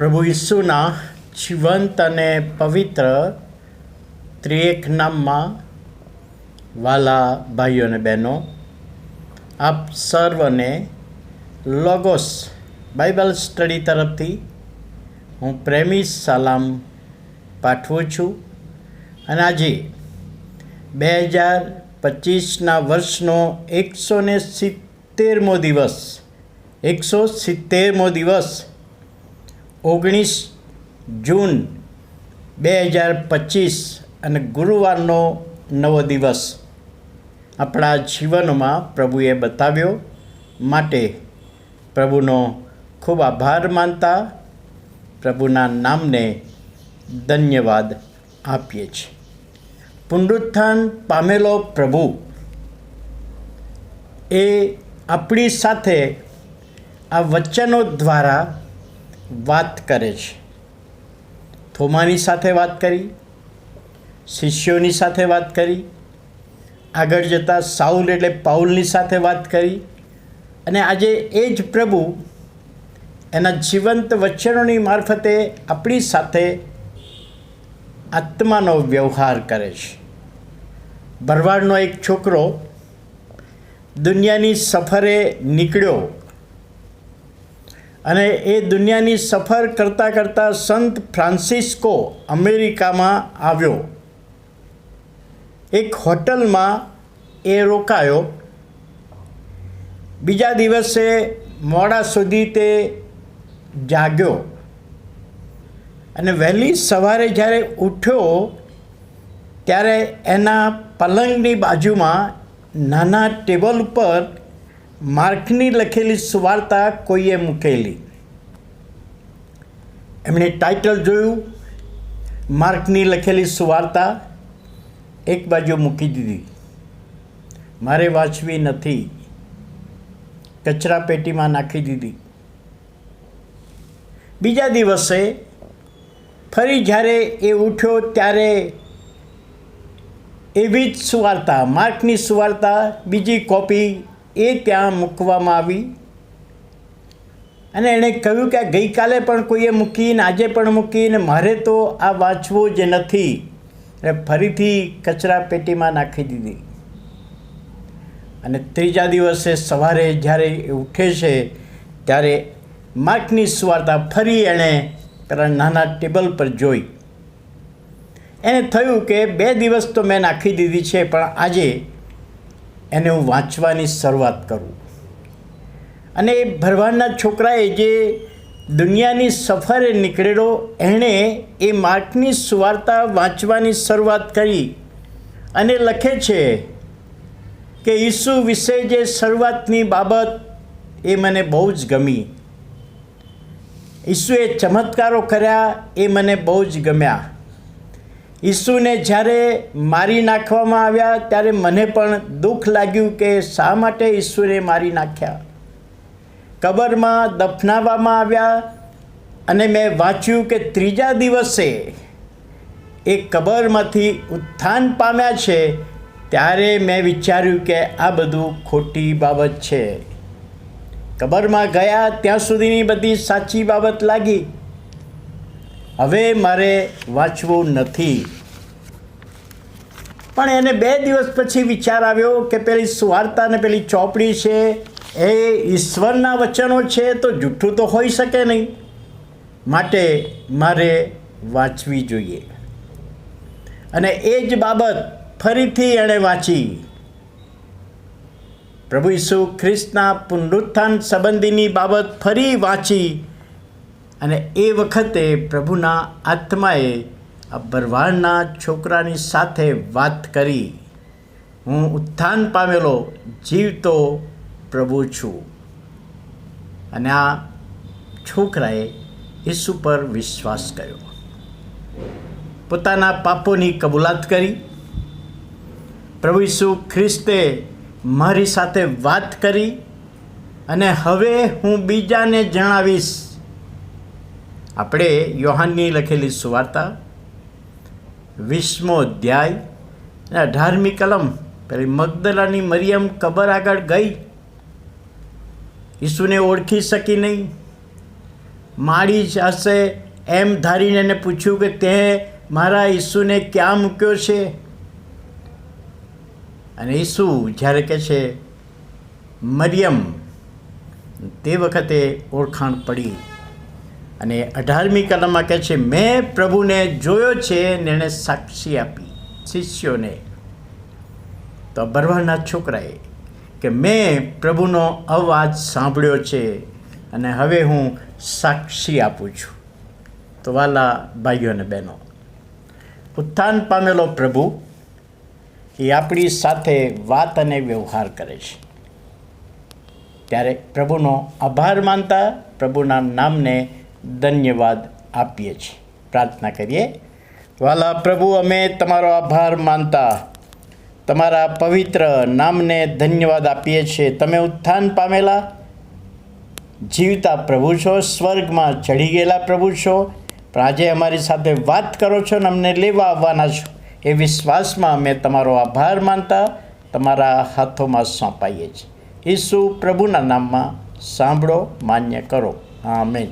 પ્રભુ ઈસુના જીવંત અને પવિત્ર ત્રિએક નામમાં વાલા ભાઈઓ અને બહેનો, આપ સર્વને લોગોસ બાઇબલ સ્ટડી તરફથી હું પ્રેમી સલામ પાઠવું છું. અને આજે બે હજાર પચીસના વર્ષનો એકસો ને સિત્તેરમો દિવસ, એકસો સિત્તેરમો દિવસ ઓગણીસ જૂન બે હજાર પચીસ અને ગુરુવારનો નવો દિવસ આપણા જીવનમાં પ્રભુએ બતાવ્યો માટે પ્રભુનો ખૂબ આભાર માનતા પ્રભુના નામને ધન્યવાદ આપીએ છીએ. પુનરુત્થાન પામેલો પ્રભુ એ આપણી સાથે આ વચનો દ્વારા વાત કરે છે. થોમાની સાથે વાત કરી, શિષ્યોની સાથે વાત કરી, આગળ જતાં સાઉલ એટલે પાઉલની સાથે વાત કરી અને આજે એ જ પ્રભુ એના જીવંત વચનોની મારફતે આપણી સાથે આત્માનો વ્યવહાર કરે છે. ભરવાડનો એક છોકરો દુનિયાની સફરે નીકળ્યો અને એ દુનિયાની સફર કરતાં કરતાં સંત ફ્રાન્સિસ્કો અમેરિકામાં આવ્યો. એક હોટલમાં એ રોકાયો. બીજા દિવસે મોડા સુધી તે જાગ્યો. અને વહેલી સવારે જ્યારે ઉઠ્યો, ત્યારે એના પલંગની બાજુમાં નાના ટેબલ ઉપર માર્કની લખેલી સુવાર્તા કોઈએ મૂકેલી? એમણે ટાઇટલ જોયું. માર્કની લખેલી સુવાર્તા એક બાજુ મૂકી દીધી. મારે વાંચવી નથી. કચરા પેટીમાં નાખી દીધી. બીજા દિવસે ફરી જ્યારે એ ઉઠ્યો ત્યારે એવી જ સુવાર્તા માર્કની સુવાર્તા બીજી કોપી એ ત્યાં મૂકવામાં આવી. અને એણે કહ્યું કે ગઈકાલે પણ કોઈએ મૂકીને, આજે પણ મૂકીને, મારે તો આ વાંચવું જ નથી. એટલે ફરીથી કચરા પેટીમાં નાખી દીધી. અને ત્રીજા દિવસે સવારે જ્યારે એ ઉઠે છે, ત્યારે માર્કની સુવાર્તા ફરી એણે પેલા નાના ટેબલ પર જોઈ. એને થયું કે બે દિવસ તો મેં નાખી દીધી છે, પણ આજે એને હું વાંચવાની શરૂઆત કરું. અને એ ભરવાડના છોકરાએ જે દુનિયાની સફરે નીકળેલો, એણે એ માર્કની સુવાર્તા વાંચવાની શરૂઆત કરી અને લખે છે કે ઈસુ વિશે જે શરૂઆતની બાબત એ મને બહુ જ ગમી. ઈસુએ ચમત્કારો કર્યા, એ મને બહુ જ ગમ્યા. ઈસુને જ્યારે મારી નાખવામાં આવ્યા, ત્યારે મને પણ દુઃખ લાગ્યું કે શા માટે ઈસુને મારી નાખ્યા? કબરમાં દફનાવવામાં આવ્યા અને મેં વાંચ્યું કે ત્રીજા દિવસે એ કબરમાંથી ઉત્થાન પામ્યા છે, ત્યારે મેં વિચાર્યું કે આ બધું ખોટી બાબત છે. કબરમાં ગયા, ત્યાં સુધીની બધી સાચી બાબત લાગી. હવે મારે વાંચવું નથી. પણ એને બે દિવસ પછી વિચાર આવ્યો કે પેલી સુવાર્તા ને પેલી ચોપડી છે, એ ઈશ્વરના વચનો છે તો જૂઠું તો હોઈ શકે નહીં. માટે મારે વાંચવી જોઈએ. અને એ જ બાબત ફરીથી એણે વાંચી. પ્રભુ ઈસુ ખ્રિસ્તના પુનરુત્થાન સંબંધીની બાબત ફરી વાંચી. અને એ વખતે પ્રભુના આત્માએ આ ભરવાડના છોકરાની સાથે વાત કરી. હું ઉત્થાન પામેલો, જીવતો પ્રભુ છું. અને આ છોકરાએ ઈસુ પર વિશ્વાસ કર્યો. પોતાના પાપોની કબૂલાત કરી. પ્રભુ ઈસુ ખ્રિસ્તે મારી સાથે વાત કરી. અને હવે હું બીજાને જણાવીશ. આપણે યોહાનની લખેલી સુવાર્તા વીસમો અધ્યાય અને અઢારમી કલમ. પેલી મગદલાની મરિયમ કબર આગળ ગઈ. ઈસુને ઓળખી શકી નહીં. માળી હશે એમ ધારીને એને પૂછ્યું કે તે મારા ઈસુને ક્યાં મૂક્યો છે? અને ઈસુ જ્યારે કહે છે, મરિયમ, તે વખતે ઓળખાણ પડી. અને અઢારમી કલમમાં કહે છે, મેં પ્રભુને જોયો છે ને એણે સાક્ષી આપી. શિષ્યોને તો બરવાના છોકરાએ કે, મેં પ્રભુનો અવાજ સાંભળ્યો છે અને હવે હું સાક્ષી આપું છું. તો વાલા ભાઈઓ અને બહેનો, ઉત્થાન પામેલો પ્રભુ એ આપણી સાથે વાત અને વ્યવહાર કરે છે. ત્યારે પ્રભુનો આભાર માનતા પ્રભુના નામને ધન્યવાદ આપીએ છીએ. પ્રાર્થના કરીએ. વાલા પ્રભુ, અમે તમારો આભાર માનતા તમારા પવિત્ર નામને ધન્યવાદ આપીએ છીએ. તમે ઉત્થાન પામેલા જીવતા પ્રભુ છો, સ્વર્ગમાં ચડી ગયેલા પ્રભુ છો. પણ આજે અમારી સાથે વાત કરો છો અને અમને લેવા આવવાના છો એ વિશ્વાસમાં અમે તમારો આભાર માનતા તમારા હાથોમાં સોંપાઈએ છીએ. ઈસુ પ્રભુના નામમાં સાંભળો, માન્ય કરો. આમેન.